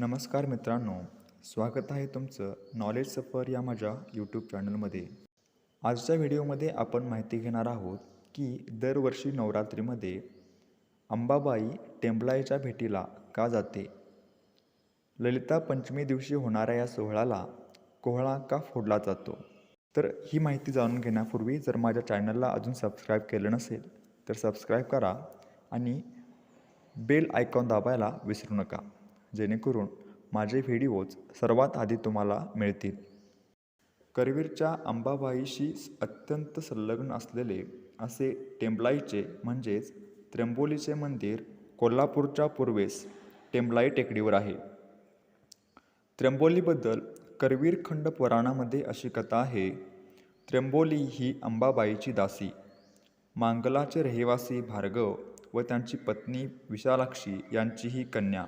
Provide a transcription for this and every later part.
नमस्कार मित्रांनो स्वागत आहे तुमचं नॉलेज सफर या माझ्या यूट्यूब चॅनलमध्ये आजच्या व्हिडिओमध्ये आपण माहिती घेणार आहोत की दरवर्षी नवरात्रीमध्ये अंबाबाई टेंबलाईच्या भेटीला का जाते? ललिता पंचमी दिवशी होणाऱ्या या सोहळ्याला कोहळा का फोडला जातो? तर ही माहिती जाणून घेण्यापूर्वी जर माझ्या चॅनलला अजून सबस्क्राईब केलं नसेल तर सबस्क्राईब करा आणि बेल आयकॉन दाबायला विसरू नका. जेणेकरून माझे व्हिडिओज सर्वात आधी तुम्हाला मिळतील. करवीरच्या अंबाबाईशी अत्यंत संलग्न असलेले असे टेंबलाईचे म्हणजेच त्र्यंबोलीचे मंदिर कोल्हापूरच्या पूर्वेस टेंबलाई टेकडीवर आहे. त्र्यंबोलीबद्दल करवीर खंड पुराणामध्ये अशी कथा आहे त्र्यंबोली ही अंबाबाईची दासी. मांगलाचे रहिवासी भार्गव व त्यांची पत्नी विशालाक्षी यांची ही कन्या.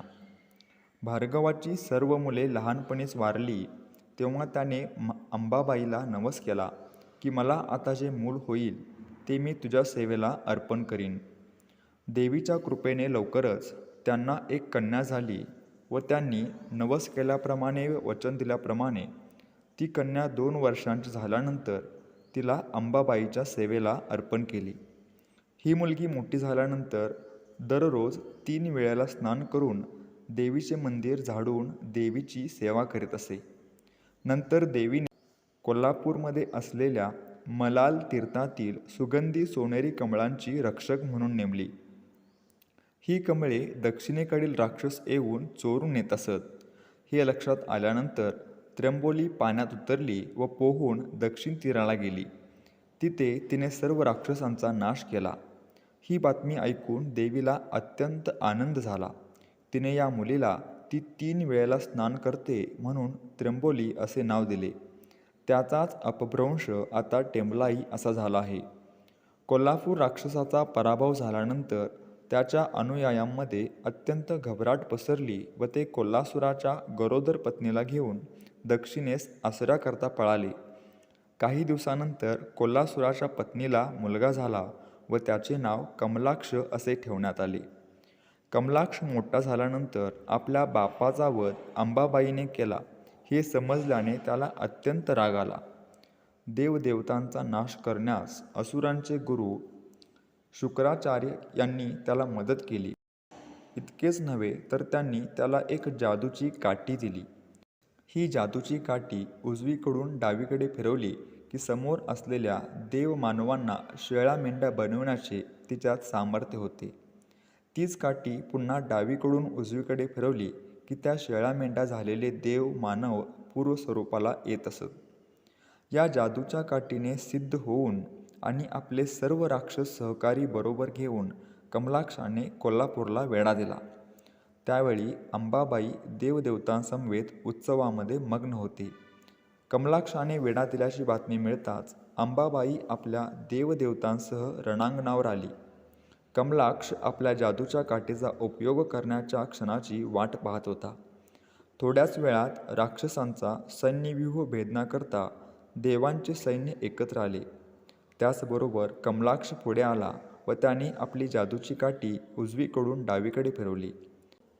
भार्गवाची सर्व मुले लहानपणीच वारली तेव्हा त्याने म अंबाबाईला नवस केला की मला आता जे मूल होईल ते मी तुझ्या सेवेला अर्पण करीन. देवीच्या कृपेने लवकरच त्यांना एक कन्या झाली व त्यांनी नवस केल्याप्रमाणे वचन दिल्याप्रमाणे ती कन्या दोन वर्षांची झाल्यानंतर तिला अंबाबाईच्या सेवेला अर्पण केली. ही मुलगी मोठी झाल्यानंतर दररोज तीन वेळेला स्नान करून देवीचे मंदिर झाडून देवीची सेवा करीत असे. नंतर देवीने कोल्हापूरमध्ये असलेल्या मलाल तीर्थातील सुगंधी सोनेरी कमळांची रक्षक म्हणून नेमली. ही कमळे दक्षिणेकडील राक्षस येऊन चोरून नेत असत. हे लक्षात आल्यानंतर त्र्यंबोली पाण्यात उतरली व पोहून दक्षिण तीराला गेली. तिथे तिने सर्व राक्षसांचा नाश केला. ही बातमी ऐकून देवीला अत्यंत आनंद झाला. तिने या मुलीला ती तीन वेळेला स्नान करते म्हणून त्र्यंबोली असे नाव दिले. त्याचाच अपभ्रंश आता टेंबलाई असा झाला आहे. कोल्हापूर राक्षसाचा पराभव झाल्यानंतर त्याच्या अनुयायांमध्ये अत्यंत घबराट पसरली व ते कोल्हासुराच्या गरोदर पत्नीला घेऊन दक्षिणेस आसऱ्याकरता पळाले. काही दिवसानंतर कोल्हासुराच्या पत्नीला मुलगा झाला व त्याचे नाव कमलाक्ष असे ठेवण्यात आले. कमलाक्ष मोठा झाल्यानंतर आपल्या बापाचा वध अंबाबाईने केला हे समजल्याने त्याला अत्यंत राग आला. देवदेवतांचा नाश करण्यास असुरांचे गुरु शुक्राचार्य यांनी त्याला मदत केली. इतकेच नव्हे तर त्यांनी त्याला एक जादूची काठी दिली. ही जादूची काठी उजवीकडून डावीकडे फिरवली की समोर असलेल्या देव मानवांना शेळ्या मेंढ्या बनवण्याचे तिच्यात सामर्थ्य होते. तीच काठी पुन्हा डावीकडून उजवीकडे फिरवली की त्या शेळ्या मेंढ्या झालेले देव मानव पूर्व स्वरूपाला येत असत. या जादूच्या काठीने सिद्ध होऊन आणि आपले सर्व राक्षस सहकारी बरोबर घेऊन कमलाक्षाने कोल्हापूरला वेढा दिला. त्यावेळी अंबाबाई देवदेवतांसमवेत उत्सवामध्ये मग्न होती. कमलाक्षाने वेढा दिल्याची बातमी मिळताच अंबाबाई आपल्या देवदेवतांसह रणांगणावर आली. कमलाक्ष आपल्या जादूच्या काठीचा उपयोग करण्याच्या क्षणाची वाट पाहत होता. थोड्याच वेळात राक्षसांचा सैन्यव्यूह भेदण्याकरता देवांचे सैन्य एकत्र आले. त्याचबरोबर कमलाक्ष पुढे आला व त्याने आपली जादूची काठी उजवीकडून डावीकडे फिरवली.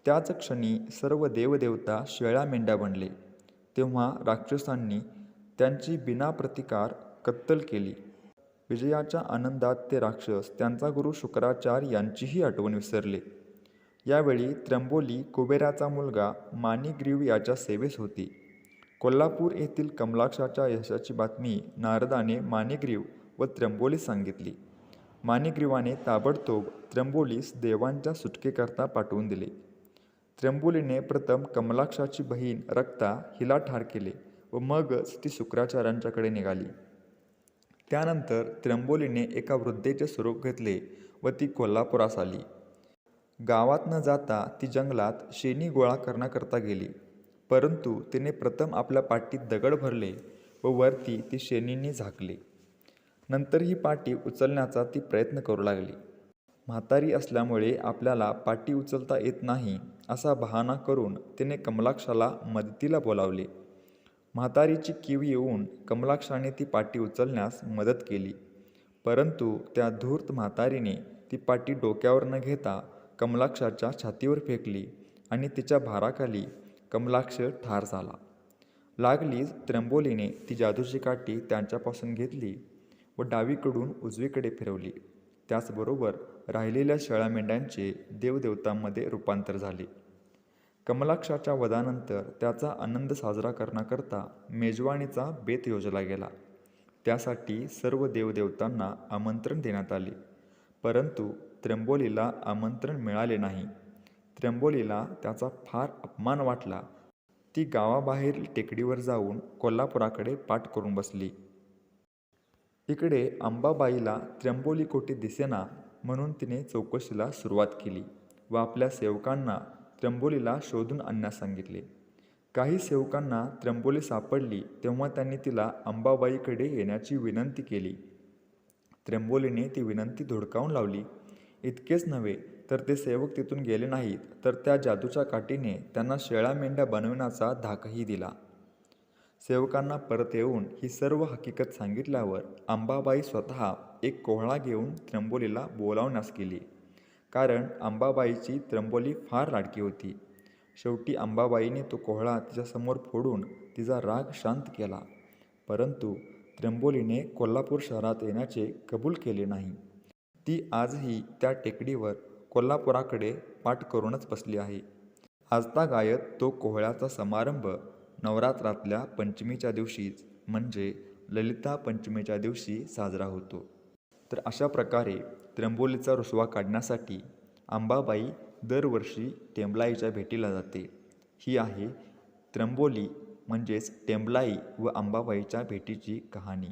त्याच क्षणी सर्व देवदेवता शेळ्या मेंढ्या बनले. तेव्हा राक्षसांनी त्यांची बिना प्रतिकार कत्तल केली. विजयाच्या आनंदात ते राक्षस त्यांचा गुरु शुक्राचार्य यांचीही आठवण विसरले. यावेळी त्र्यंबोली कुबेराचा मुलगा मानिग्रीव याच्या सेवेस होती. कोल्हापूर येथील कमलाक्षाच्या यशाची बातमी नारदाने मानिग्रीव व त्र्यंबोलीस सांगितली. मानिग्रीवाने ताबडतोब त्र्यंबोलीस देवांच्या सुटकेकरता पाठवून दिले. त्र्यंबोलीने प्रथम कमलाक्षाची बहीण रक्ता हिला ठार केले व मगच ती शुक्राचार्यांच्याकडे निघाली. त्यानंतर त्र्यंबोलीने एका वृद्धेचे स्वरूप घेतले व ती कोल्हापुरास आली. गावात न जाता ती जंगलात शेणी गोळा करण्याकरता गेली. परंतु तिने प्रथम आपल्या पाठीत दगड भरले व वरती ती शेणींनी झाकली. नंतर ही पाटी उचलण्याचा ती प्रयत्न करू लागली. म्हातारी असल्यामुळे आपल्याला पाटी उचलता येत नाही असा बहाणा करून तिने कमलाक्षाला मदतीला बोलावले. म्हातारीची कीव येऊन कमलाक्षाने ती पाटी उचलण्यास मदत केली. परंतु त्या धूर्त म्हातारीने ती पाटी डोक्यावर न घेता कमलाक्षाच्या छातीवर फेकली आणि तिच्या भाराखाली कमलाक्ष ठार झाला. लागलीच त्र्यंबोलीने ती जादूची काठी त्यांच्यापासून घेतली व डावीकडून उजवीकडे फिरवली. त्याचबरोबर राहिलेल्या शेळ्या मेंढ्यांचे देवदेवतांमध्ये रूपांतर झाले. कमलाक्षाच्या वधानंतर त्याचा आनंद साजरा करण्याकरता मेजवानीचा बेत योजला गेला. त्यासाठी सर्व देवदेवतांना आमंत्रण देण्यात आले. परंतु त्र्यंबोलीला आमंत्रण मिळाले नाही. त्र्यंबोलीला त्याचा फार अपमान वाटला. ती गावाबाहेरील टेकडीवर जाऊन कोल्हापुराकडे पाठ करून बसली. इकडे अंबाबाईला त्र्यंबोली कोटी दिसेना म्हणून तिने चौकशीला सुरुवात केली व आपल्या सेवकांना त्र्यंबोलीला शोधून आणण्यास सांगितले. काही सेवकांना त्र्यंबोली सापडली तेव्हा त्यांनी तिला अंबाबाईकडे येण्याची विनंती केली. त्र्यंबोलीने ती विनंती धुडकावून लावली. इतकेच नव्हे तर ते सेवक तिथून गेले नाहीत तर त्या जादूच्या काठीने त्यांना शेळा मेंढ्या बनविण्याचा धाकही दिला. सेवकांना परत येऊन ही सर्व हकीकत सांगितल्यावर अंबाबाई स्वतः एक कोहळा घेऊन त्र्यंबोलीला बोलावण्यास गेली. कारण अंबाबाईची त्र्यंबोली फार लाडकी होती. शेवटी अंबाबाईने तो कोहळा तिच्यासमोर फोडून तिचा राग शांत केला. परंतु त्र्यंबोलीने कोल्हापूर शहरात येण्याचे कबूल केले नाही. ती आजही त्या टेकडीवर कोल्हापुराकडे पाठ करूनच बसली आहे. आजता गायत तो कोहळ्याचा समारंभ नवरात्रातल्या पंचमीच्या दिवशीच म्हणजे ललिता पंचमीच्या दिवशी साजरा होतो. तर अशा प्रकारे त्र्यंबोलीचा रुसवा काढण्यासाठी अंबाबाई दरवर्षी टेंबलाईच्या भेटीला जाते. ही आहे त्र्यंबोली म्हणजेच टेंबलाई व अंबाबाईच्या भेटीची कहाणी.